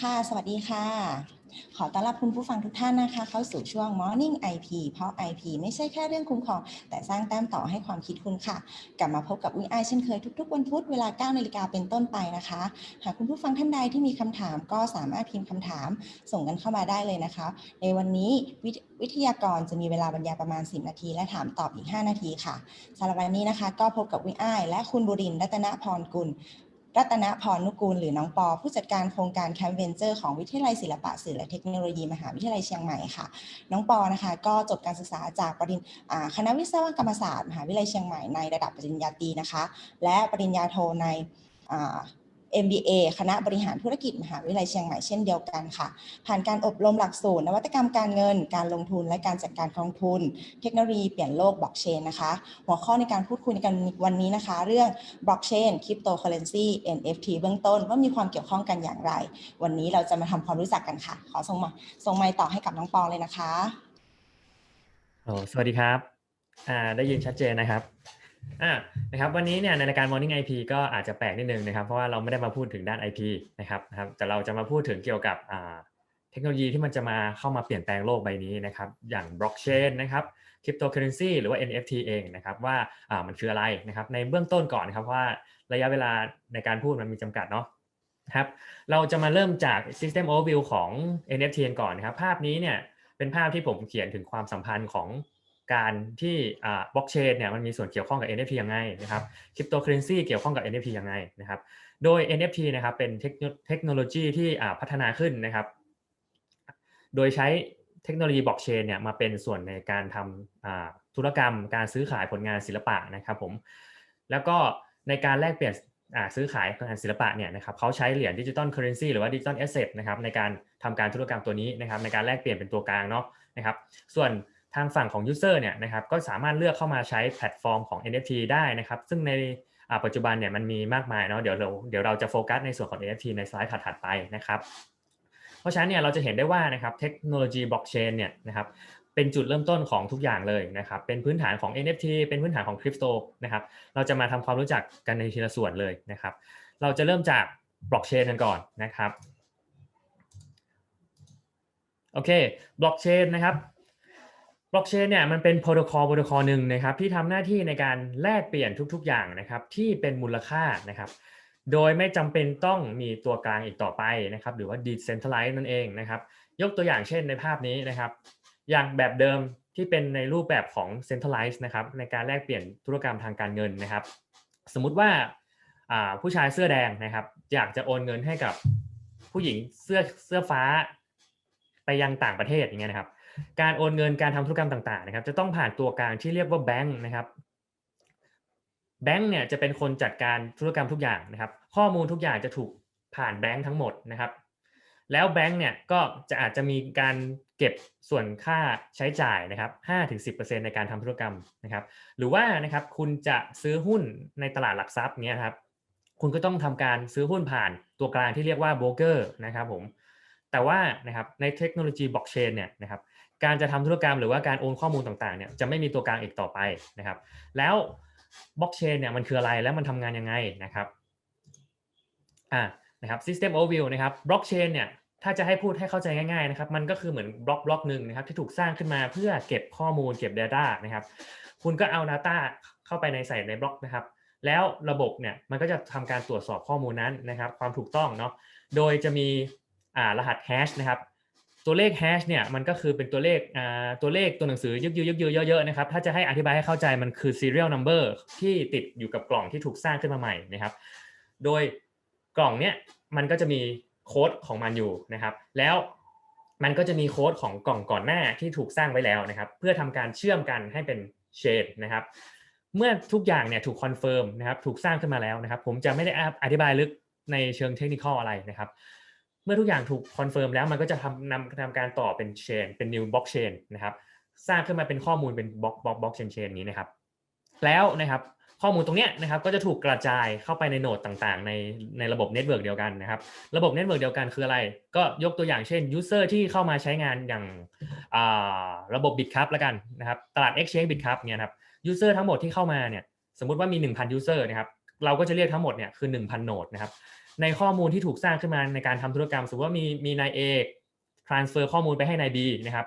ค่ะ สวัสดีค่ะ ขอต้อนรับคุณผู้ฟังทุกท่านนะคะ เข้าสู่ช่วง Morning IP เพราะ IP ไม่ใช่แค่เรื่องคุ้มครอง แต่สร้างแต้มต่อให้ความคิดคุณค่ะ กลับมาพบกับอุ้ยอ้ายเช่นเคยทุก ๆ วันพุธเวลา9นาฬิกาเป็นต้นไปนะคะ หากคุณผู้ฟังท่านใดที่มีคำถามก็สามารถพิมพ์คำถามส่งกันเข้ามาได้เลยนะคะ ในวันนี้วิทวิทยากรจะมีเวลาบรรยายประมาณ 10 นาที และถามตอบอีก 5 นาทีค่ะสำหรับวันนี้นะคะ ก็พบกับวิอ้ายและคุณบุรินร์รัตนพรกุล รัตนพรนุกูลหรือน้องปอ ผู้จัดการโครงการแคมเวนเจอร์ของวิทยาลัยศิลปะสื่อและเทคโนโลยีมหาวิทยาลัยเชียงใหม่ค่ะ น้องปอนะคะ ก็จบการศึกษาจากปริญอ่าคณะวิศวกรรมศาสตร์มหาวิทยาลัยเชียงใหม่ในระดับปริญญาตรีนะคะ และปริญญาโทใน MBA คณะบริหารธุรกิจมหาวิทยาลัยเชียงใหม่เช่นเดียวกันค่ะ ผ่านการอบรมหลักสูตรนวัตกรรมการเงิน การลงทุนและการจัดการกองทุน เทคโนโลยีเปลี่ยนโลกบล็อกเชนนะคะ หัวข้อในการพูดคุยกันวันนี้นะคะ เรื่องบล็อกเชนคริปโตเคอเรนซี NFT เบื้องต้นว่ามีความเกี่ยวข้องกันอย่างไร วันนี้เราจะมาทำความรู้จักกันค่ะ ขอส่งมาส่งไมค์ต่อให้กับน้องปองเลยนะคะโอ้สวัสดีครับอ่าได้ยินชัดเจนนะครับ อ่านะครับวันนี้เนี่ยในรายการ Morning IP ก็อาจจะแปลกนิดนึงนะครับเพราะว่าเราไม่ได้มาพูดถึงด้าน IP นะครับนะครับแต่เราจะมาพูดถึงเกี่ยวกับอ่าเทคโนโลยีที่มันจะมาเข้ามาเปลี่ยนแปลงโลกใบนี้นะครับอย่างบล็อกเชนนะครับคริปโตเคอเรนซีหรือว่า NFT เองนะครับว่าอ่ามันคืออะไรนะครับในเบื้องต้นก่อนนะครับว่าระยะเวลาในการพูดมันมีจำกัดเนาะครับเราจะมาเริ่มจาก System Overview ของ NFT ก่อนนะครับภาพนี้เนี่ยเป็นภาพที่ผมเขียนถึงความสัมพันธ์ของ การที่บล็อกเชนเนี่ยมันมีส่วนเกี่ยวข้องกับ NFT ยังไงนะครับคริปโตเคอเรนซีเกี่ยวข้องกับ NFT ยังไงนะครับโดย NFT นะครับเป็นเทคโนโลยีที่พัฒนาขึ้นนะครับโดยใช้เทคโนโลยีบล็อกเชนเนี่ยมาเป็นส่วนในการทำธุรกรรม การซื้อขายผลงานศิลปะนะครับผมแล้วก็ในการแลกเปลี่ยนซื้อขายงานศิลปะเนี่ยนะครับเขาใช้เหรียญดิจิตอลเคอเรนซีหรือว่าดิจิตอลแอสเซทนะครับในการทำการธุรกรรมตัวนี้นะครับในการแลกเปลี่ยนเป็นตัวกลางเนาะนะครับส่วน ทางฝั่งของ User เนี่ยนะครับก็สามารถเลือกเข้ามาใช้แพลตฟอร์มของ NFT ได้นะครับ ซึ่งในปัจจุบันเนี่ยมันมีมากมายเนาะเดี๋ยวเราเดี๋ยวเราจะโฟกัสในส่วนของ NFT ในสไลด์ถัดๆไปนะครับ เพราะฉะนั้นเนี่ยเราจะเห็นได้ว่านะครับเทคโนโลยีบล็อกเชนเนี่ยนะครับเป็นจุดเริ่มต้นของทุกอย่างเลยนะครับ เป็นพื้นฐานของ NFT เป็นพื้นฐานของคริปโตนะครับ เราจะมาทำความรู้จักกันในทีละส่วนเลยนะครับ เราจะเริ่มจากบล็อกเชนกันก่อนนะครับ โอเค บล็อกเชนนะครับ บล็อกเชนเนี่ยมันเป็นโปรโตคอลโปรโตคอลหนึ่งนะครับที่ทำหน้าที่ในการแลกเปลี่ยนทุกๆ อย่างนะครับที่เป็นมูลค่านะครับ โดยไม่จำเป็นต้องมีตัวกลางอีกต่อไปนะครับ หรือว่า decentralized นั่นเองนะครับ ยกตัวอย่างเช่นในภาพนี้นะครับ อย่างแบบเดิมที่เป็นในรูปแบบของ centralized นะครับในการแลกเปลี่ยนธุรกรรมทางการเงินนะครับ สมมุติว่าผู้ชายเสื้อแดงนะครับ อยากจะโอนเงินให้กับผู้หญิงเสื้อเสื้อฟ้า ไปยังต่างประเทศอย่างเงี้ยนะครับ การโอนเงินการทำธุรกรรมต่างๆนะครับ จะต้องผ่านตัวกลางที่เรียกว่าแบงค์นะครับแบงค์เนี่ยจะเป็นคนจัดการธุรกรรมทุกอย่างนะครับ ข้อมูลทุกอย่างจะถูกผ่านแบงค์ทั้งหมดนะครับ แล้วแบงค์เนี่ยก็จะอาจจะมีการเก็บส่วนค่าใช้จ่ายนะครับ5-10%ในการทำธุรกรรมนะครับ หรือว่านะครับคุณจะซื้อหุ้นในตลาดหลักทรัพย์เนี่ยครับ คุณก็ต้องทำการซื้อหุ้นผ่านตัวกลางที่เรียกว่าโบรกเกอร์นะครับผม แต่ว่านะครับในเทคโนโลยีบล็อกเชนเนี่ยนะครับการจะทำธุรกรรมหรือว่าการโอนข้อมูลต่างๆเนี่ยจะไม่มีตัวกลางอีกต่อไปนะครับ แล้วบล็อกเชนเนี่ยมันคืออะไรและมันทำงานยังไงนะครับอ่านะครับ System Overview นะครับบล็อกเชนเนี่ยถ้าจะให้พูดให้เข้าใจง่ายๆนะครับมันก็คือเหมือนบล็อกบล็อกหนึ่งนะครับที่ถูกสร้างขึ้นมาเพื่อเก็บข้อมูลเก็บ Data นะครับคุณก็เอา Data เข้าไปในใส่ในบล็อกนะครับ แล้วระบบเนี่ยมันก็จะทำการตรวจสอบข้อมูลนั้นนะครับ ความถูกต้องเนาะโดยจะมี รหัสแฮชนะครับตัวเลขแฮชเนี่ยมันก็คือเป็นตัวเลขอ่าตัวเลขตัวหนังสือยึกยือยึกยือเยอะๆนะครับถ้าจะให้อธิบายให้เข้าใจมันคือ serial number ที่ติดอยู่กับกล่องที่ถูกสร้างขึ้นมาใหม่นะครับ โดยกล่องเนี้ยมันก็จะมีโค้ดของมันอยู่นะครับ แล้วมันก็จะมีโค้ดของกล่องก่อนหน้าที่ถูกสร้างไว้แล้วนะครับ เพื่อทำการเชื่อมกันให้เป็นเชนนะครับ เมื่อทุกอย่างเนี่ยถูกคอนเฟิร์มนะครับถูกสร้างขึ้นมาแล้วนะครับ ผมจะไม่ได้อธิบายลึกในเชิงเทคนิคอะไรนะครับ เมื่อทุกอย่างถูกคอนเฟิร์มแล้วมันก็จะทำนำทำการต่อเป็นเชนเป็น new block chain นะครับสร้างขึ้นมาเป็นข้อมูลเป็นบล็อกบล็อกบล็อกเชนเชนนี้นะครับ แล้วนะครับข้อมูลตรงเนี้ยนะครับก็จะถูกกระจายเข้าไปในโนดต่างๆ ในในระบบเน็ตเวิร์กเดียวกันนะครับ ระบบเน็ตเวิร์กเดียวกันคืออะไร ก็ยกตัวอย่างเช่น User ที่เข้ามาใช้งานอย่างระบบ Bitcup แล้วกันนะครับตลาด Exchange Bitcup เนี่ยครับ User ทั้งหมดที่เข้ามาเนี่ยสมมติว่ามี 1,000 User นะครับเราก็จะเรียกทั้งหมดเนี่ยคือ 1,000โหนดนะครับ ในข้อมูลที่ถูกสร้างขึ้นมาในการทำธุรกรรม สมมติว่ามีมีนาย A transfer ข้อมูลไปให้นาย B นะครับ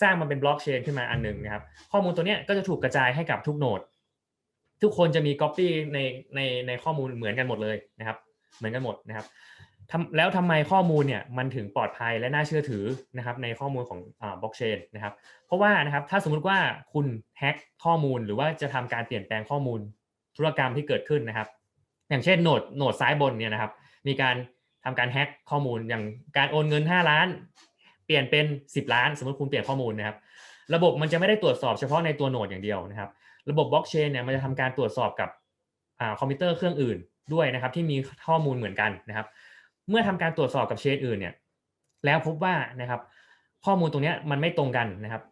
สร้างมันเป็นบล็อกเชนขึ้นมาอันหนึ่งนะครับ ข้อมูลตัวเนี้ยก็จะถูกกระจายให้กับทุกโนดทุกคนจะมี Copy ในในในข้อมูลเหมือนกันหมดเลยนะครับ เหมือนกันหมดนะครับแล้วทำไมข้อมูลเนี่ยมันถึงปลอดภัยและน่าเชื่อถือนะครับในข้อมูลของบล็อกเชนนะครับ เพราะว่านะครับถ้าสมมุติว่าคุณแฮ็กข้อมูลหรือว่าจะทำการเปลี่ยนแปลงข้อมูลธุรกรรมที่เกิดขึ้นนะครับ อย่างเช่นโหนดโหนดซ้ายบนเนี่ยนะครับ มีการทำการแฮ็กข้อมูลอย่างการโอนเงิน 5 ล้าน เปลี่ยนเป็น 10 ล้าน สมมติคุณเปลี่ยนข้อมูลนะครับ ระบบมันจะไม่ได้ตรวจสอบเฉพาะในตัวโหนดอย่างเดียวนะครับ ระบบบล็อกเชนเนี่ยมันจะทำการตรวจสอบกับคอมพิวเตอร์เครื่องอื่นด้วยนะครับ ที่มีข้อมูลเหมือนกันนะครับ เมื่อทำการตรวจสอบกับเชนอื่นเนี่ยแล้วพบว่านะครับ ข้อมูลตรงนี้มันไม่ตรงกันนะครับ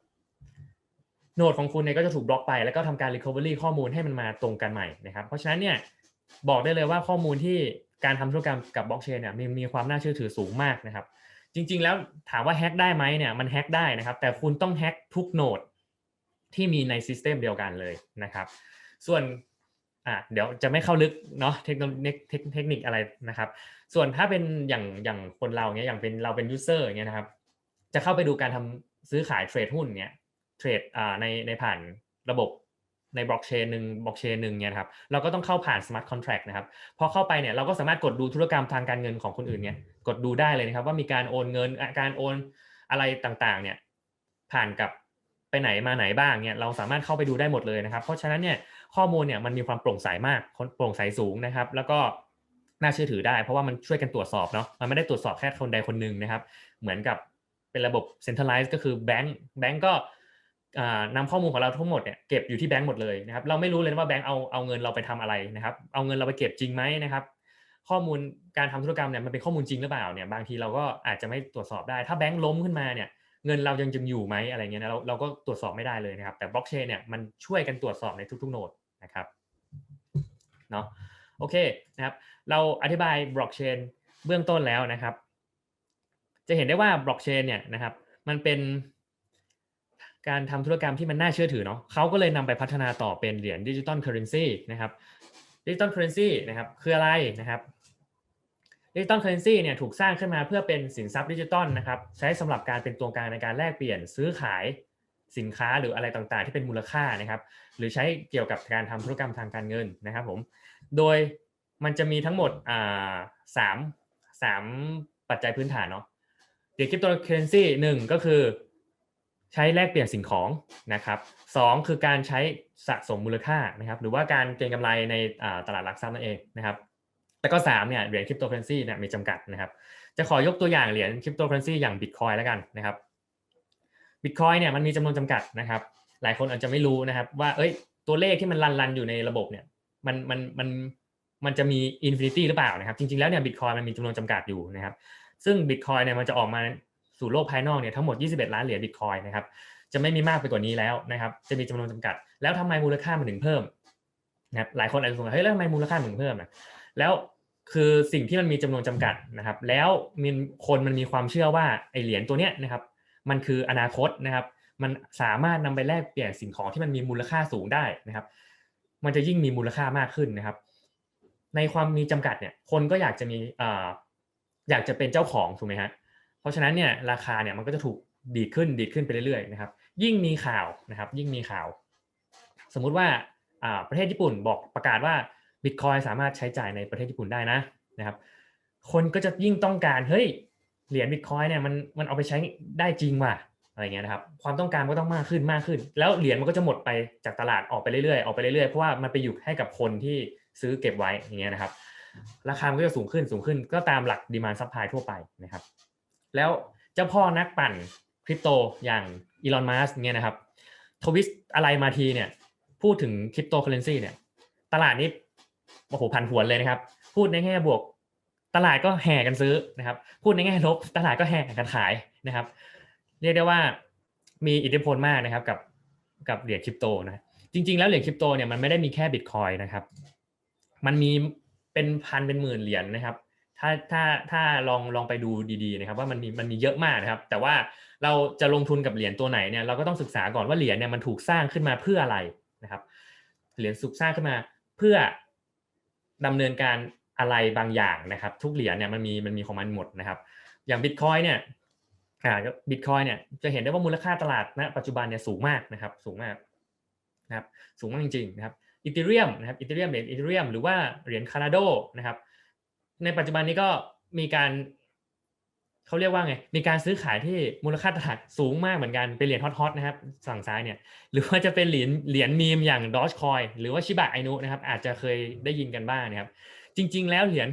โหนดของคุณเนี่ยก็จะถูกบล็อกไปแล้วก็ทำการ recovery ข้อมูลให้มันมาตรงกันใหม่นะครับ เพราะฉะนั้นเนี่ยบอกได้เลยว่าข้อมูลที่ การทำธุรกรรมกับบล็อกเชนเนี่ยมีมีความน่าเชื่อถือสูงมากนะครับ จริง ๆ แล้วถามว่าแฮ็กได้ไหมเนี่ยมันแฮ็กได้นะครับ แต่คุณต้องแฮ็กทุกโนดที่มีในซิสเต็มเดียวกันเลยนะครับ ส่วนอะเดี๋ยวจะไม่เข้าลึกเนาะเทคโนโลยีเทคนิคอะไรนะครับ ส่วนถ้าเป็นอย่างอย่างคนเราเนี้ยอย่างเป็นเราเป็นยูเซอร์เงี้ยนะครับ จะเข้าไปดูการทำซื้อขายเทรดหุ้นเนี้ยเทรดอ่าในในผ่านระบบ ในบล็อกเชนหนึ่งบล็อกเชนหนึ่งเนี่ยครับเราก็ต้องเข้าผ่านสมาร์ทคอนแท็กนะครับพอเข้าไปเนี่ยเราก็สามารถกดดูธุรกรรมทางการเงินของคนอื่นเนี่ยกดดูได้เลยนะครับ ว่ามีการโอนเงินการโอนอะไรต่างๆเนี่ยผ่านกับไปไหนมาไหนบ้างเนี่ยเราสามารถเข้าไปดูได้หมดเลยนะครับ เพราะฉะนั้นเนี่ยข้อมูลเนี่ยมันมีความโปร่งใสมากโปร่งใสสูงนะครับ แล้วก็น่าเชื่อถือได้ เพราะว่ามันช่วยกันตรวจสอบเนาะมันไม่ได้ตรวจสอบแค่คนใดคนหนึ่งนะครับ เหมือนกับเป็นระบบ centralized ก็คือแบงก์แบงก์ก็ นำข้อมูลของเราทั้งหมดเนี่ยเก็บอยู่ที่แบงก์หมดเลยนะครับเราไม่รู้เลยว่าแบงก์เอาเอาเงินเราไปทำอะไรนะครับ เอาเงินเราไปเก็บจริงไหมนะครับข้อมูลการทำธุรกรรมเนี่ยมันเป็นข้อมูลจริงหรือเปล่าเนี่ยบางทีเราก็อาจจะไม่ตรวจสอบได้ ถ้าแบงก์ล้มขึ้นมาเนี่ยเงินเรายังจึงอยู่ไหมอะไรเงี้ยเราเราก็ตรวจสอบไม่ได้เลยนะครับแต่บล็อกเชนเนี่ยมันช่วยกันตรวจสอบในทุกๆโนดนะครับเนาะโอเคนะครับเราอธิบายบล็อกเชนเบื้องต้นแล้วนะครับ จะเห็นได้ว่าบล็อกเชนเนี่ยนะครับมันเป็น การทำธุรกรรมที่มันน่าเชื่อถือเนาะเขาก็เลยนำไปพัฒนาต่อเป็นเหรียญดิจิตอลเคอร์เรนซีนะครับดิจิตอลเคอร์เรนซีนะครับคืออะไรนะครับดิจิตอลเคอร์เรนซีเนี่ยถูกสร้างขึ้นมาเพื่อเป็นสินทรัพย์ดิจิตอลนะครับใช้สำหรับการเป็นตัวกลางในการแลกเปลี่ยนซื้อขายสินค้าหรืออะไรต่างๆ ที่เป็นมูลค่านะครับ หรือใช้เกี่ยวกับการทำธุรกรรมทางการเงินนะครับผมโดยมันจะมีทั้งหมดสามสามปัจจัยพื้นฐานเนาะเหรียญคริปโตเคอเรนซีหนึ่งก็คือ ใช้แลกเปลี่ยนสิ่งของนะครับสองคือการใช้สะสมมูลค่านะครับหรือว่าการเก็งกำไรในตลาดหลักทรัพย์นั่นเองนะครับแล้วก็สามเนี่ยเหรียญคริปโตเคอเรนซีเนี่ยมีจำกัดนะครับจะขอยกตัวอย่างเหรียญคริปโตเคอเรนซีอย่างบิตคอยแล้วกันนะครับบิตคอยเนี่ยมันมีจำนวนจำกัดนะครับหลายคนอาจจะไม่รู้นะครับว่าเอ้ยตัวเลขที่มันรันรันอยู่ในระบบเนี่ยมันมันมันมันจะมีอินฟินิตี้หรือเปล่านะครับจริงๆแล้วเนี่ยบิตคอยมันมีจำนวนจำกัดอยู่นะครับซึ่งบิตคอยเนี่ยมันจะออกมา สู่โลกภายนอกเนี่ยทั้งหมด 21 ล้านเหรียญบิตคอยนะครับจะไม่มีมากไปกว่านี้แล้วนะครับจะมีจำนวนจำกัด แล้วทำไมมูลค่ามันถึงเพิ่มนะครับหลายคนอาจจะสงสัยเฮ้ยแล้วทำไมมูลค่าถึงเพิ่มนะแล้วคือสิ่งที่มันมีจำนวนจำกัดนะครับ แล้วมีคนมันมีความเชื่อว่าไอเหรียญตัวเนี้ยนะครับมันคืออนาคตนะครับ มันสามารถนำไปแลกเปลี่ยนสิ่งของที่มันมีมูลค่าสูงได้นะครับ มันจะยิ่งมีมูลค่ามากขึ้นนะครับ ในความมีจำกัดเนี่ยคนก็อยากจะมีอ่าอยากจะเป็นเจ้าของถูกไหมฮะ เพราะฉะนั้นเนี่ยราคาเนี่ยมันก็จะถูกดีขึ้นดีขึ้นไปเรื่อยๆนะครับ ยิ่งมีข่าวนะครับ ยิ่งมีข่าว สมมุติว่าอ่าประเทศญี่ปุ่นบอกประกาศว่าบิตคอยสามารถใช้จ่ายในประเทศญี่ปุ่นได้นะนะครับ คนก็จะยิ่งต้องการเฮ้ยเหรียญบิตคอยเนี่ยมันมันเอาไปใช้ได้จริงว่ะอะไรเงี้ยนะครับความต้องการก็ต้องมากขึ้นมากขึ้น แล้วเหรียญมันก็จะหมดไปจากตลาดออกไปเรื่อยๆออกไปเรื่อยๆเพราะว่ามันไปอยู่ให้กับคนที่ซื้อเก็บไว้อย่างเงี้ยนะครับ ราคามันก็จะสูงขึ้นสูงขึ้นก็ตามหลักดีมานซัพพลายทั่วไปนะครับ แล้วเจ้าพ่อนักปั่นคริปโตอย่างอีลอนมัสก์เนี่ยนะครับทวิสอะไรมาทีเนี่ย พูดถึงคริปโตเคอเรนซีเนี่ยตลาดนี้โอ้โหพันหวนเลยนะครับ พูดในแง่บวก ตลาดก็แห่กันซื้อนะครับ พูดในแง่ลบตลาดก็แห่กันขายนะครับ เรียกได้ว่ามีอิทธิพลมากนะครับกับกับเหรียญคริปโตนะจริง ๆ แล้วเหรียญคริปโตเนี่ยมันไม่ได้มีแค่บิตคอยนะครับ มันมีเป็นพันเป็นหมื่นเหรียญนะครับ ถ้าถ้าถ้าลองลองไปดูดีๆนะครับว่ามันมีมันมีเยอะมากนะครับ แต่ว่าเราจะลงทุนกับเหรียญตัวไหนเนี่ยเราก็ต้องศึกษาก่อนว่าเหรียญเนี่ยมันถูกสร้างขึ้นมาเพื่ออะไรนะครับ เหรียญสุกสร้างขึ้นมาเพื่อดำเนินการอะไรบางอย่างนะครับ ทุกเหรียญเนี่ยมันมีมันมีของมันหมดนะครับ อย่างบิตคอยเนี่ยอ่าบิตคอยเนี่ยจะเห็นได้ว่ามูลค่าตลาดณปัจจุบันเนี่ยสูงมากนะครับ สูงมากนะครับสูงมากจริงๆนะครับอีเทเรียมนะครับอีเทเรียมเหรียญอีเทเรียมหรือว่าเหรียญคานาโดนะครับ ในปัจจุบันนี้ก็มีการเขาเรียกว่าไง มีการซื้อขายที่มูลค่าตลาดสูงมากเหมือนกัน เป็นเหรียญฮอตๆนะครับฝั่งซ้ายเนี่ย หรือว่าจะเป็นเหรียญเหรียญมีมอย่าง Dogecoin หรือว่าชิบะไอนุนะครับ อาจจะเคยได้ยินกันบ้างนะครับ จริง ๆ แล้วเหรียญ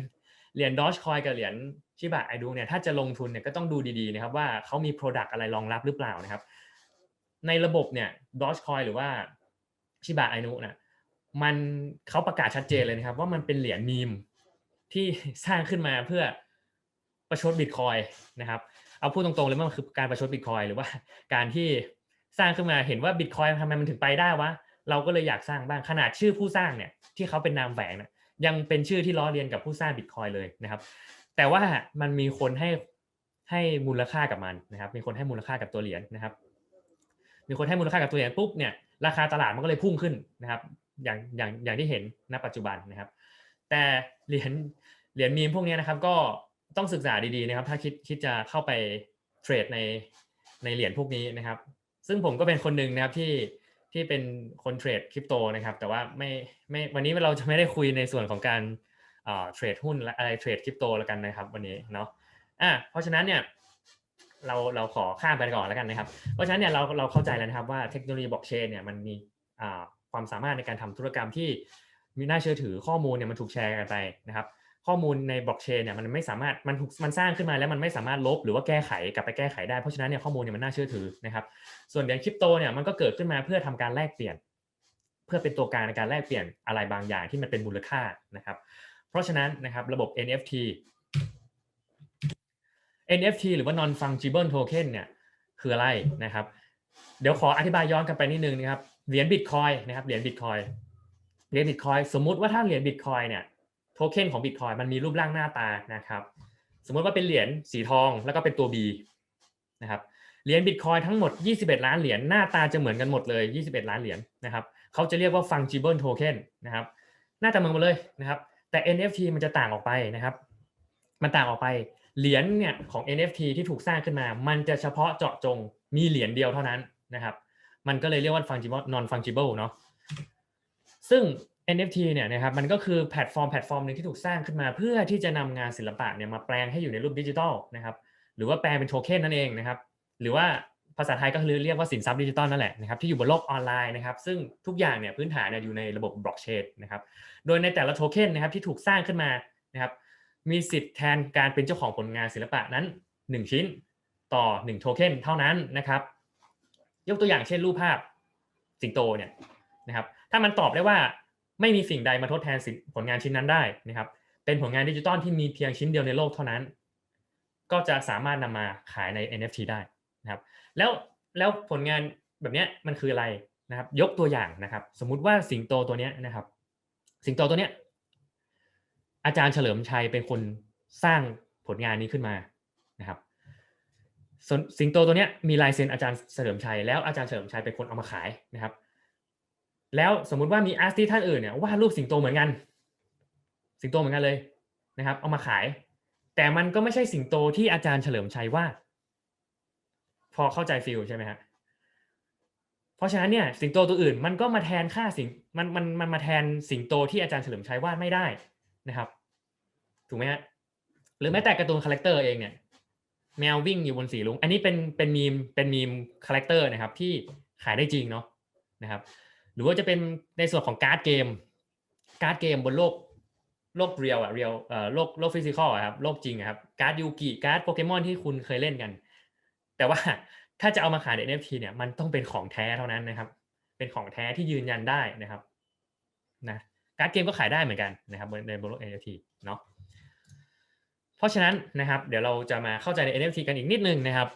เหรียญ Dogecoin กับเหรียญชิบะไอนุเนี่ย ถ้าจะลงทุนเนี่ยก็ต้องดูดีๆนะครับว่าเขามี Product อะไรรองรับหรือเปล่านะครับ ในระบบเนี่ย Dogecoin หรือว่าชิบะไอนุนะมันเขาประกาศชัดเจนเลยนะครับ ว่ามันเป็นเหรียญมีม ที่สร้างขึ้นมาเพื่อประชดบิตคอยนะครับเอาพูดตรงๆเลยว่ามันคือการประชดบิตคอยหรือว่าการที่สร้างขึ้นมาเห็นว่าบิตคอยทำไมมันถึงไปได้วะเราก็เลยอยากสร้างบ้างขนาดชื่อผู้สร้างเนี่ยที่เขาเป็นนามแฝงเนี่ยยังเป็นชื่อที่ล้อเลียนกับผู้สร้างบิตคอยเลยนะครับ แต่ว่ามันมีคนให้ให้มูลค่ากับมันนะครับ มีคนให้มูลค่ากับตัวเหรียญนะครับ มีคนให้มูลค่ากับตัวเหรียญปุ๊บเนี่ยราคาตลาดมันก็เลยพุ่งขึ้นนะครับ อย่างอย่างอย่างที่เห็นณปัจจุบันนะครับ แต่เหรียญ เหรียญมีมพวกนี้นะครับก็ต้องศึกษาดีๆนะครับ ถ้าคิดคิดจะเข้าไปเทรดในในเหรียญพวกนี้นะครับ ซึ่งผมก็เป็นคนหนึ่งนะครับที่ที่เป็นคนเทรดคริปโตนะครับ แต่ว่าไม่ไม่วันนี้เราจะไม่ได้คุยในส่วนของการเทรดหุ้นและอะไรเทรดคริปโตแล้วกันนะครับ วันนี้เนาะอะเพราะฉะนั้นเนี่ยเราเราขอข้ามไปก่อนแล้วกันนะครับ เพราะฉะนั้นเนี่ยเราเราเข้าใจแล้วนะครับว่าเทคโนโลยีบล็อกเชนเนี่ยมันมีความสามารถในการทำธุรกรรมที่มีน่าเชื่อถือข้อมูลเนี่ยมันถูกแชร์กันไปนะครับ ข้อมูลในบล็อกเชนเนี่ยมันไม่สามารถมันถูกมันสร้างขึ้นมาแล้วมันไม่สามารถลบหรือว่าแก้ไขกลับไปแก้ไขได้เพราะฉะนั้นเนี่ยข้อมูลเนี่ยมันน่าเชื่อถือนะครับ ส่วนเหรียญคริปโตเนี่ยมันก็เกิดขึ้นมาเพื่อทำการแลกเปลี่ยน เพื่อเป็นตัวกลางในการแลกเปลี่ยนอะไรบางอย่างที่มันเป็นมูลค่านะครับ เพราะฉะนั้นนะครับระบบ NFT NFT หรือว่า non fungible token เนี่ยคืออะไรนะครับ เดี๋ยวขออธิบายย้อนกันไปนิดนึงนะครับเหรียญบิตคอยนะครับเหรียญบิตคอยเหรียญบิตคอยสมมุติว่าถ้าเหรียญบิตคอยเนี่ย โทเค็นของบิตคอยมันมีรูปร่างหน้าตานะครับ สมมติว่าเป็นเหรียญสีทองแล้วก็เป็นตัว B นะครับเหรียญบิตคอยทั้งหมด 21 ล้านเหรียญหน้าตาจะเหมือนกันหมดเลย 21 ล้านเหรียญนะครับเขาจะเรียกว่า fungible token นะครับหน้าตาเหมือนกันเลยนะครับแต่ NFT มันจะต่างออกไปนะครับ มันต่างออกไปเหรียญเนี่ยของ NFT ที่ถูกสร้างขึ้นมา มันจะเฉพาะเจาะจงมีเหรียญเดียวเท่านั้นนะครับ มันก็เลยเรียกว่า fungible non fungible เนาะซึ่ง NFT เนี่ยนะครับมันก็คือแพลตฟอร์มแพลตฟอร์มหนึ่งที่ถูกสร้างขึ้นมา เพื่อที่จะนำงานศิลปะเนี่ยมาแปลงให้อยู่ในรูปดิจิทัลนะครับหรือว่าแปลงเป็นโทเค็นนั่นเองนะครับหรือว่าภาษาไทยก็คือเรียกว่าสินทรัพย์ดิจิทัลนั่นแหละนะครับที่อยู่บนโลกออนไลน์นะครับซึ่งทุกอย่างเนี่ยพื้นฐานเนี่ยอยู่ในระบบบล็อกเชนนะครับโดยในแต่ละโทเค็นนะครับที่ถูกสร้างขึ้นมานะครับมีสิทธิ์แทนการเป็นเจ้าของผลงานศิลปะนั้น 1 ชิ้นต่อ1โทเค็นเท่านั้นนะครับยกตัวอย่างเช่นรูปภาพสิงโตเนี่ยนะครับถ้ามันตอบได้ว่า ไม่มีสิ่งใดมาทดแทนผลงานชิ้นนั้นได้นะครับ เป็นผลงานดิจิตอลที่มีเพียงชิ้นเดียวในโลกเท่านั้น ก็จะสามารถนำมาขายใน NFT ได้นะครับ แล้วแล้วผลงานแบบนี้มันคืออะไรนะครับ ยกตัวอย่างนะครับ สมมุติว่าสิงโตตัวนี้นะครับ สิงโตตัวเนี้ยอาจารย์เฉลิมชัยเป็นคนสร้างผลงานนี้ขึ้นมานะครับสิงโตตัวเนี้ยมีลายเซ็นอาจารย์เฉลิมชัยแล้วอาจารย์เฉลิมชัยเป็นคนเอามาขายนะครับ แล้วสมมุติว่ามีอาร์ติสท่านอื่นเนี่ยวาดรูปสิงโตเหมือนกัน สิงโตเหมือนกันเลยนะครับ เอามาขาย แต่มันก็ไม่ใช่สิงโตที่อาจารย์เฉลิมชัยวาดพอเข้าใจฟิลใช่ไหมฮะเพราะฉะนั้นเนี่ยสิงโตตัวอื่นมันก็มาแทนค่าสิงมันมันมันมาแทนสิงโตที่อาจารย์เฉลิมชัยวาดไม่ได้นะครับ ถูกไหมฮะหรือแม้แต่การ์ตูนคาแรคเตอร์เองเนี่ยแมววิ่งอยู่บนสีลุง อันนี้เป็นเป็นมีมเป็นมีมคาแรคเตอร์นะครับที่ขายได้จริงเนาะนะครับ รือว่าจะเป็นในส่วนของการ์ดเกม การ์ดเกมบนโลกโลกเรียลอะเรียลเอ่อโลกโลกฟิสิกอลอะครับโลกจริงครับการ์ดยูกิการ์ดโปเกมอนที่คุณเคยเล่นกัน แต่ว่าถ้าจะเอามาขายใน NFT เนี่ยมันต้องเป็นของแท้เท่านั้นนะครับ เป็นของแท้ที่ยืนยันได้นะครับนะการ์ดเกมก็ขายได้เหมือนกันนะครับในบนโลก NFT เนาะเพราะฉะนั้นนะครับ เดี๋ยวเราจะมาเข้าใจใน NFT กันอีกนิดนึงนะครับ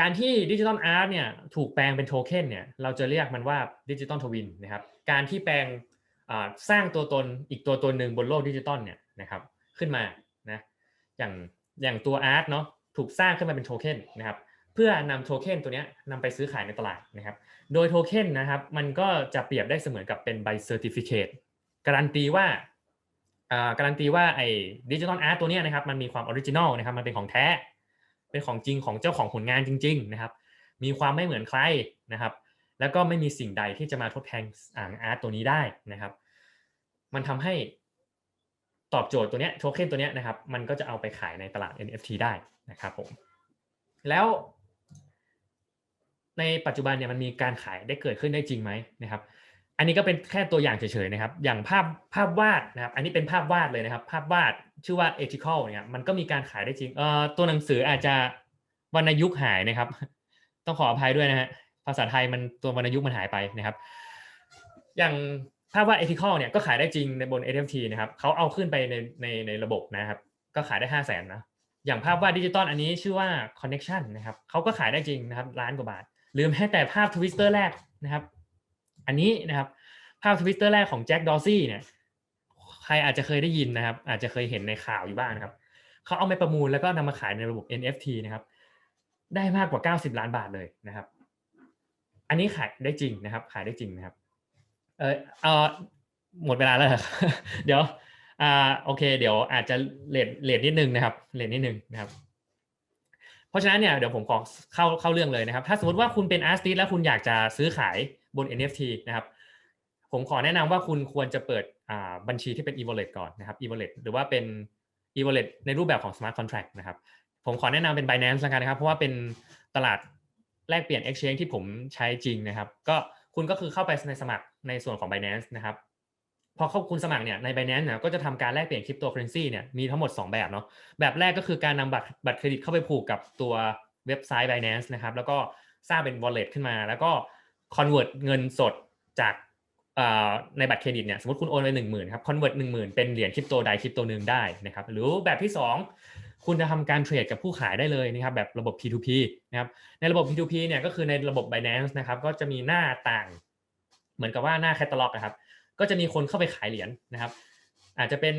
การที่ดิจิตอลอาร์ตเนี่ยถูกแปลงเป็นโทเค็นเนี่ยเราจะเรียกมันว่าดิจิตอลทวินนะครับการที่แปลงสร้างตัวตนอีกตัวตนหนึ่งบนโลกดิจิตอลเนี่ยนะครับขึ้นมานะอย่างอย่างตัวอาร์ตเนาะถูกสร้างขึ้นมาเป็นโทเค็นนะครับเพื่อนำโทเค็นตัวนี้นำไปซื้อขายในตลาดนะครับโดยโทเค็นนะครับมันก็จะเปรียบได้เสมือนกับเป็นใบเซอร์ติฟิเคตการันตีว่าการันตีว่าไอ้ดิจิทัลอาร์ตตัวเนี้ยนะครับมันมีความออริจินอลนะครับมันเป็นของแท้ เป็นของจริงของเจ้าของผลงานจริง ๆ นะครับ มีความไม่เหมือนใครนะครับ แล้วก็ไม่มีสิ่งใดที่จะมาทดแทนอ่างอาร์ตตัวนี้ได้นะครับ มันทำให้ตอบโจทย์ตัวเนี้ยโทเค็นตัวเนี้ยนะครับ มันก็จะเอาไปขายในตลาด NFT ได้นะครับผมแล้วในปัจจุบันเนี่ยมันมีการขายได้เกิดขึ้นได้จริงไหมนะครับ อันนี้ก็เป็นแค่ตัวอย่างเฉยๆนะครับ อย่างภาพภาพวาดนะครับ อันนี้เป็นภาพวาดเลยนะครับ ภาพวาดชื่อว่า ethical เนี่ยมันก็มีการขายได้จริงเอ่อตัวหนังสืออาจจะวรรณยุกต์หายนะครับ ต้องขออภัยด้วยนะฮะภาษาไทยมันตัววรรณยุกต์มันหายไปนะครับ อย่างภาพวาด ethical เนี่ยก็ขายได้จริงในบน NFT นะครับเขาเอาขึ้นไปในในในระบบนะครับ ก็ขายได้ห้าแสนนะอย่างภาพวาดดิจิตอลอันนี้ชื่อว่า connection นะครับเขาก็ขายได้จริงนะครับล้านกว่าบาทหรือแม้แต่ภาพทวิสเตอร์แรกนะครับ อันนี้นะครับ ภาพทวิตเตอร์แรกของแจ็คดอซี่เนี่ยใครอาจจะเคยได้ยินนะครับ อาจจะเคยเห็นในข่าวอยู่บ้างนะครับเขาเอาไปประมูลแล้วก็นำมาขายในระบบ NFT นะครับ ได้มากกว่า 90 ล้านบาทเลยนะครับ อันนี้ขายได้จริงนะครับ ขายได้จริงนะครับ เออเออหมดเวลาแล้วเหรอเดี๋ยวอ่าโอเค เดี๋ยวอาจจะเลทเลทนิดนึงนะครับเลทนิดนึงนะครับ เพราะฉะนั้นเนี่ยเดี๋ยวผมขอเข้าเข้าเรื่องเลยนะครับ ถ้าสมมติว่าคุณเป็นอาร์ติสแล้วคุณอยากจะซื้อขาย บน NFT นะครับผมขอแนะนำว่าคุณควรจะเปิดบัญชีที่เป็น e-wallet ก่อนนะครับ e-wallet หรือว่าเป็น e-wallet ในรูปแบบของ smart contract นะครับผมขอแนะนำเป็น Binance แล้วกันนะครับ เพราะว่าเป็นตลาดแลกเปลี่ยน exchange ที่ผมใช้จริงนะครับ ก็คุณก็คือเข้าไปในสมัครในส่วนของ Binance นะครับพอเข้าคุณสมัครเนี่ยใน Binance เนี่ยก็จะทำการแลกเปลี่ยนคริปโตเคอเรนซีเนี่ยมีทั้งหมด 2 แบบเนาะแบบแรกก็คือการนำบัตรบัตรเครดิตเข้าไปผูกกับตัวเว็บไซต์ Binance นะครับแล้วก็สร้างเป็น wallet ขึ้นมา แล้วก็ convert เงินสดจากในบัตรเครดิตเนี่ยสมมติคุณโอนไปหนึ่งหมื่นครับ convert หนึ่งหมื่นเป็นเหรียญคริปโตใดคริปโตหนึ่งได้นะครับหรือแบบที่ 2 คุณจะทำการเทรดกับผู้ขายได้เลยนะครับแบบระบบ P2P นะครับในระบบ P2P เนี่ยก็คือในระบบ Binance นะครับก็จะมีหน้าต่าง เหมือนกับว่าหน้าแคตตาล็อกนะครับก็จะมีคนเข้าไปขายเหรียญนะครับ อาจจะเป็น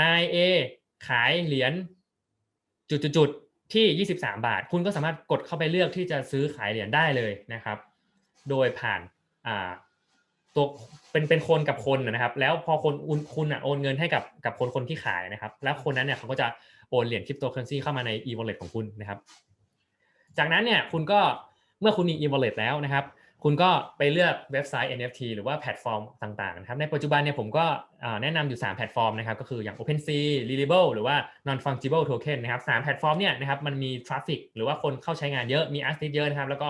นาย A ขายเหรียญจุดๆที่ 23 บาท คุณก็สามารถกดเข้าไปเลือกที่จะซื้อขายเหรียญได้เลยนะครับ โดยผ่านอ่าตัวเป็นเป็นคนกับคนนะครับ แล้วพอคนคุณอะโอนเงินให้กับกับคนคนที่ขายนะครับ แล้วคนนั้นเนี่ยเขาก็จะโอนเหรียญคริปโตเคอเรนซีเข้ามาใน e-wallet ของคุณนะครับ จากนั้นเนี่ยคุณก็เมื่อคุณมี e-wallet แล้วนะครับ คุณก็ไปเลือกเว็บไซต์ NFT หรือว่าแพลตฟอร์มต่างๆนะครับในปัจจุบันเนี่ยผมก็แนะนำอยู่ 3 แพลตฟอร์มนะครับ ก็คืออย่าง OpenSea, Rarible หรือว่า Non-Fungible Token นะครับ3แพลตฟอร์มเนี่ยนะครับมันมีทราฟฟิกหรือว่าคนเข้าใช้งานเยอะมีอาร์ติสเยอะนะครับแล้วก็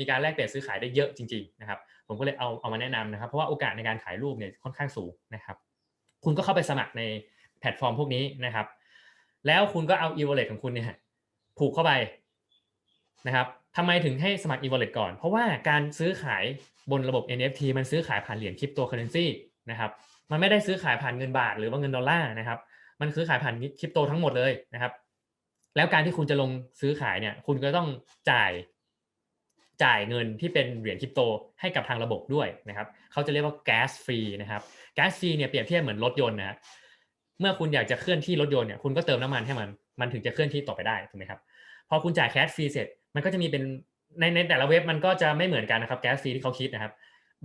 มีการแลกเปลี่ยนซื้อขายได้เยอะจริงๆนะครับผมก็เลยเอาเอามาแนะนำนะครับ เพราะว่าโอกาสในการขายรูปเนี่ยค่อนข้างสูงนะครับ คุณก็เข้าไปสมัครในแพลตฟอร์มพวกนี้นะครับ แล้วคุณก็เอา e-wallet ของคุณเนี่ยผูกเข้าไปนะครับทำไมถึงให้สมัคร e-wallet ก่อน เพราะว่าการซื้อขายบนระบบ NFT มันซื้อขายผ่านเหรียญคริปโตเคอเรนซีนะครับมันไม่ได้ซื้อขายผ่านเงินบาทหรือว่าเงินดอลลาร์นะครับ มันซื้อขายผ่านคริปโตทั้งหมดเลยนะครับ แล้วการที่คุณจะลงซื้อขายเนี่ย คุณก็ต้องจ่าย จ่ายเงินที่เป็นเหรียญคริปโตให้กับทางระบบด้วยนะครับเขาจะเรียกว่า gas fee นะครับ gas fee เนี่ยเปรียบเทียบเหมือนรถยนต์นะเมื่อคุณอยากจะเคลื่อนที่รถยนต์เนี่ยคุณก็เติมน้ำมันให้มันมันถึงจะเคลื่อนที่ต่อไปได้ถูกไหมครับพอคุณจ่าย gas fee เสร็จมันก็จะมีเป็นในในแต่ละเว็บมันก็จะไม่เหมือนกันนะครับ gas fee ที่เขาคิดนะครับ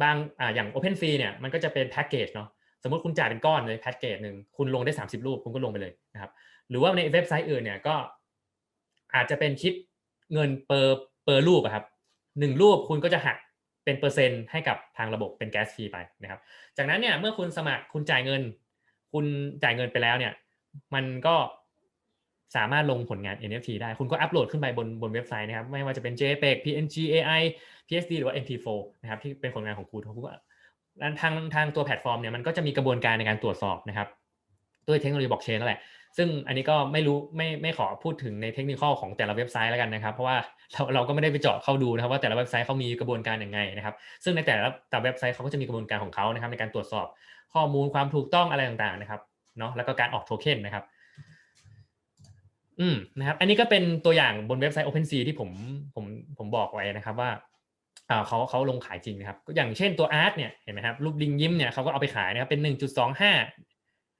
บางอ่าอย่าง open fee เนี่ยมันก็จะเป็นแพ็กเกจเนาะสมมติคุณจ่ายเป็นก้อนเลยแพ็กเกจหนึ่งคุณลงได้ 30 รูปคุณก็ลงไปเลยนะครับหรือว่าในเว็บไซต์อื่นเนี่ยก็อาจจะเป็นคิดเงินเปอร์เปอร์รูปอะครับ หนึ่งรูปคุณก็จะหักเป็นเปอร์เซ็นต์ให้กับทางระบบเป็นแก๊สฟรีไปนะครับ จากนั้นเนี่ยเมื่อคุณสมัครคุณจ่ายเงิน คุณจ่ายเงินไปแล้วเนี่ย มันก็สามารถลงผลงาน NFT ได้ คุณก็อัปโหลดขึ้นไปบนบนเว็บไซต์นะครับ ไม่ว่าจะเป็น JPEG PNG AI PSD หรือว่า MP4 นะครับที่เป็นผลงานของคุณคุณก็ทางทางตัวแพลตฟอร์มเนี่ยมันก็จะมีกระบวนการในการตรวจสอบนะครับด้วยเทคโนโลยีบล็อกเชนนั่นแหละ ซึ่งอันนี้ก็ไม่รู้ไม่ไม่ขอพูดถึงในเทคนิคของแต่ละเว็บไซต์แล้วกันนะครับ เพราะว่าเราเราก็ไม่ได้ไปเจาะเข้าดูนะครับว่าแต่ละเว็บไซต์เขามีกระบวนการอย่างไงนะครับ ซึ่งในแต่ละแต่เว็บไซต์เขาก็จะมีกระบวนการของเขานะครับ ในการตรวจสอบข้อมูลความถูกต้องอะไรต่างๆนะครับเนาะแล้วก็การออกโทเค็นนะครับอืมนะครับอันนี้ก็เป็นตัวอย่างบนเว็บไซต์ OpenSea ที่ผมผมผมบอกไว้นะครับว่าเขาเขาลงขายจริงนะครับ อย่างเช่นตัวอาร์ตเนี่ยเห็นไหมครับรูปลิงยิ้มเนี่ยเขาก็เอาไปขายนะครับเป็น 1.25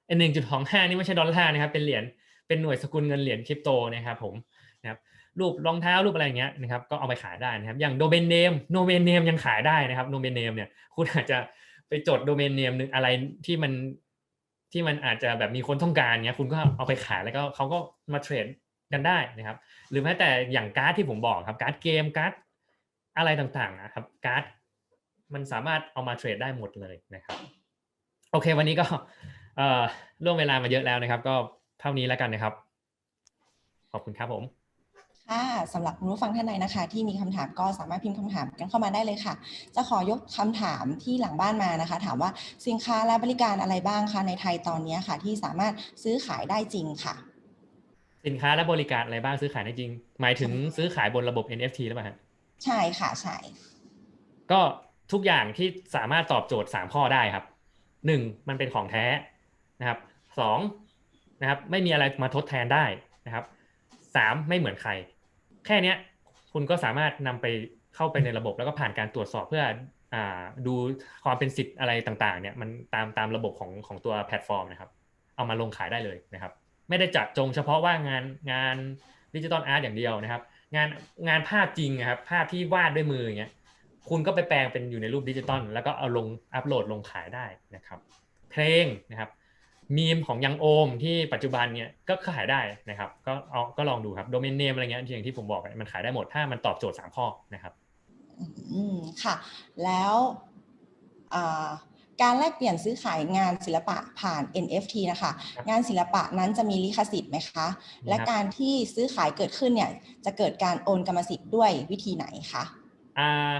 ไอหนึ่งจุดของห้านี่ไม่ใช่ดอลลาร์นะครับ เป็นเหรียญ เป็นหน่วยสกุลเงินเหรียญคริปโตนะครับผมนะครับ รูปรองเท้ารูปอะไรเงี้ยนะครับ ก็เอาไปขายได้นะครับ อย่างโดเมนเนม โดเมนเนมยังขายได้นะครับ โดเมนเนมเนี่ย คุณอาจจะไปจดโดเมนเนมหนึ่งอะไรที่มันที่มันอาจจะแบบมีคนต้องการเงี้ย คุณก็เอาไปขายแล้วก็เขาก็มาเทรดกันได้นะครับ หรือแม้แต่อย่างการ์ดที่ผมบอกครับ การ์ดเกม การ์ดอะไรต่างๆนะครับ การ์ดมันสามารถเอามาเทรดได้หมดเลยนะครับ โอเค วันนี้ก็ เอ่อล่วงเวลามาเยอะแล้วนะครับ ก็เท่านี้แล้วกันนะครับ ขอบคุณครับผมค่ะสำหรับคุณผู้ฟังท่านใดนะคะ ที่มีคำถามก็สามารถพิมพ์คำถามกันเข้ามาได้เลยค่ะ จะขอยกคำถามที่หลังบ้านมานะคะ ถามว่าสินค้าและบริการอะไรบ้างคะในไทยตอนนี้ค่ะ ที่สามารถซื้อขายได้จริงค่ะ สินค้าและบริการอะไรบ้างซื้อขายได้จริง หมายถึงซื้อขายบนระบบ NFT หรือเปล่าฮะใช่ค่ะใช่ก็ทุกอย่างที่สามารถตอบโจทย์ 3 ข้อได้ครับหนึ่งมันเป็นของแท้ นะครับสองนะครับไม่มีอะไรมาทดแทนได้นะครับสามไม่เหมือนใคร แค่เนี้ยคุณก็สามารถนำไปเข้าไปในระบบแล้วก็ผ่านการตรวจสอบเพื่ออ่าดูความเป็นสิทธิ์อะไรต่างๆเนี่ยมันตามตามระบบของของตัวแพลตฟอร์มนะครับ เอามาลงขายได้เลยนะครับ ไม่ได้จัดจงเฉพาะว่างานงานดิจิตอลอาร์ตอย่างเดียวนะครับ งานงานภาพจริงนะครับภาพที่วาดด้วยมืออย่างเงี้ยคุณก็ไปแปลงเป็นอยู่ในรูปดิจิตอลแล้วก็เอาลงอัปโหลดลงขายได้นะครับ เพลงนะครับ มีมของยังโอมที่ปัจจุบันเนี่ยก็ขายได้นะครับ ก็เอาก็ลองดูครับโดเมนเนมอะไรเงี้ยอย่างที่ผมบอกมันขายได้หมดถ้ามันตอบโจทย์ 3 ข้อนะครับอืมค่ะ แล้วอ่าการแลกเปลี่ยนซื้อขายงานศิลปะผ่าน NFT นะคะครับงานศิลปะนั้นจะมีลิขสิทธิ์ไหมคะ และการที่ซื้อขายเกิดขึ้นเนี่ยจะเกิดการโอนกรรมสิทธิ์ด้วยวิธีไหนคะอ่า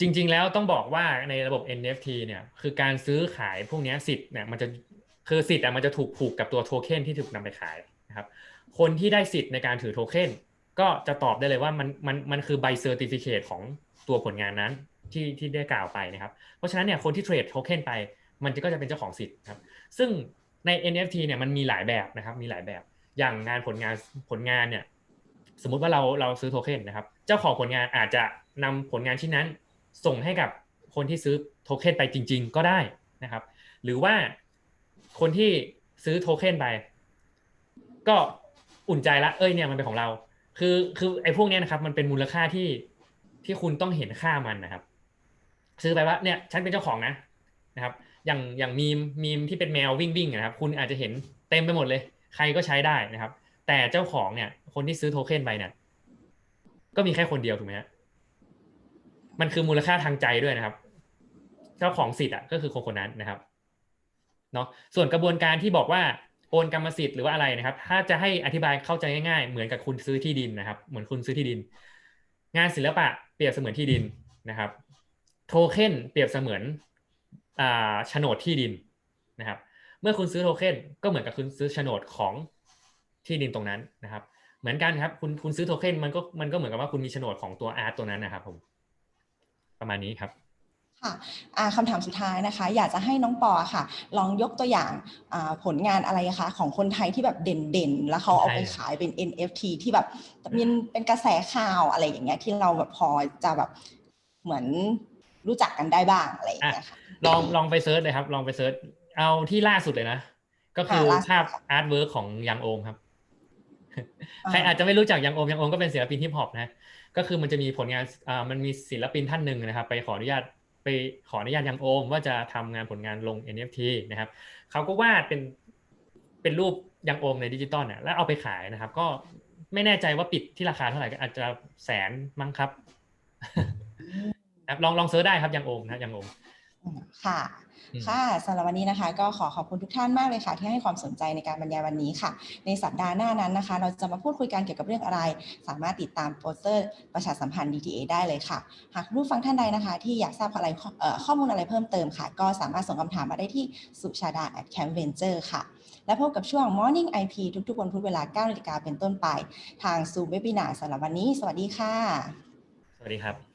จริง ๆ แล้วต้องบอกว่าในระบบ NFT เนี่ยคือการซื้อขายพวกนี้สิทธิ์เนี่ยมันจะคือสิทธิ์อะมันจะถูกผูกกับตัวโทเค็นที่ถูกนำไปขายนะครับคนที่ได้สิทธิ์ในการถือโทเค็นก็จะตอบได้เลยว่ามันมันมันคือใบเซอร์ติฟิเคตของตัวผลงานนั้นที่ที่ได้กล่าวไปนะครับ เพราะฉะนั้นเนี่ยคนที่เทรดโทเค็นไป มันก็จะเป็นเจ้าของสิทธิ์ครับ ซึ่งใน NFT เนี่ยมันมีหลายแบบนะครับมีหลายแบบอย่างงานผลงานผลงานเนี่ยสมมุติว่าเราเราซื้อโทเค็นนะครับ เจ้าของผลงานอาจจะนำผลงานชิ้นนั้น ส่งให้กับคนที่ซื้อโทเค็นไปจริง ๆ ก็ได้นะครับ หรือว่าคนที่ซื้อโทเค็นไป ก็อุ่นใจละเอ้ยเนี่ยมันเป็นของเรา คือคือไอ้พวกเนี้ยนะครับ มันเป็นมูลค่าที่ที่คุณต้องเห็นค่ามันนะครับ ซื้อไปว่าเนี่ยฉันเป็นเจ้าของนะนะครับ อย่างอย่างมีมมีมที่เป็นแมววิ่งวิ่งนะครับ คุณอาจจะเห็นเต็มไปหมดเลย ใครก็ใช้ได้นะครับ แต่เจ้าของเนี่ย คนที่ซื้อโทเค็นไปเนี่ยก็มีแค่คนเดียวถูกไหมฮะ มันคือมูลค่าทางใจด้วยนะครับ เจ้าของสิทธิ์อะก็คือคนคนนั้นนะครับเนาะส่วนกระบวนการที่บอกว่าโอนกรรมสิทธิ์หรือว่าอะไรนะครับ ถ้าจะให้อธิบายเข้าใจง่ายๆ เหมือนกับคุณซื้อที่ดินนะครับ เหมือนคุณซื้อที่ดิน งานศิลปะเปรียบเสมือนที่ดินนะครับ โทเค็นเปรียบเสมือนอ่าโฉนดที่ดินนะครับ เมื่อคุณซื้อโทเค็นก็เหมือนกับคุณซื้อโฉนดของที่ดินตรงนั้นนะครับ เหมือนกันครับ คุณคุณซื้อโทเค็นมันก็มันก็เหมือนกับว่าคุณมีโฉนดของตัวอาร์ตตัวนั้นนะครับผม ประมาณนี้ครับค่ะอ่าคำถามสุดท้ายนะคะ อยากจะให้น้องปอค่ะ ลองยกตัวอย่างอ่าผลงานอะไรคะ ของคนไทยที่แบบเด่นๆ แล้วเขาเอาไปขายเป็น NFT ที่แบบมีเป็นกระแสข่าวอะไรอย่างเงี้ยที่เราแบบพอจะแบบเหมือนรู้จักกันได้บ้างอะไรอย่างเงี้ยค่ะลองลองไปเซิร์ชเลยครับ ลองไปเซิร์ชเอาที่ล่าสุดเลยนะ ก็คือค่ะล่าสุดภาพค่ะอาร์ตเวิร์กของยังโอมครับอ่าใครอาจจะไม่รู้จักยังโอมยังโอมก็เป็นศิลปินฮิปฮอปนะ ก็คือมันจะมีผลงานอ่ามันมีศิลปินท่านหนึ่งนะครับ ไปขออนุญาตไปขออนุญาตยังโอม ว่าจะทำงานผลงานลง NFT นะครับเขาก็วาดเป็นเป็นรูปยังโอมในดิจิตอลเนี่ยแล้วเอาไปขายนะครับ ก็ไม่แน่ใจว่าปิดที่ราคาเท่าไหร่ก็อาจจะแสนมั้งครับลองลองเซิร์ชได้ครับยังโอมนะยังโอม ค่ะอืมค่ะสำหรับวันนี้นะคะ ก็ขอขอบคุณทุกท่านมากเลยค่ะ ที่ให้ความสนใจในการบรรยายวันนี้ค่ะ ในสัปดาห์หน้านั้นนะคะ เราจะมาพูดคุยกันเกี่ยวกับเรื่องอะไร สามารถติดตามโปสเตอร์ประชาสัมพันธ์ DTA ได้เลยค่ะ หากผู้ฟังท่านใดนะคะ ที่อยากทราบอะไรเอ่อข้อมูลอะไรเพิ่มเติมค่ะ ก็สามารถส่งคำถามมาได้ที่สุชาดา at camp venture ค่ะและพบกับช่วง morning IP ทุกๆวันพุธเวลา9นาฬิกาเป็นต้นไป ทาง Zoom Webinar สำหรับวันนี้ สวัสดีค่ะ สวัสดีครับ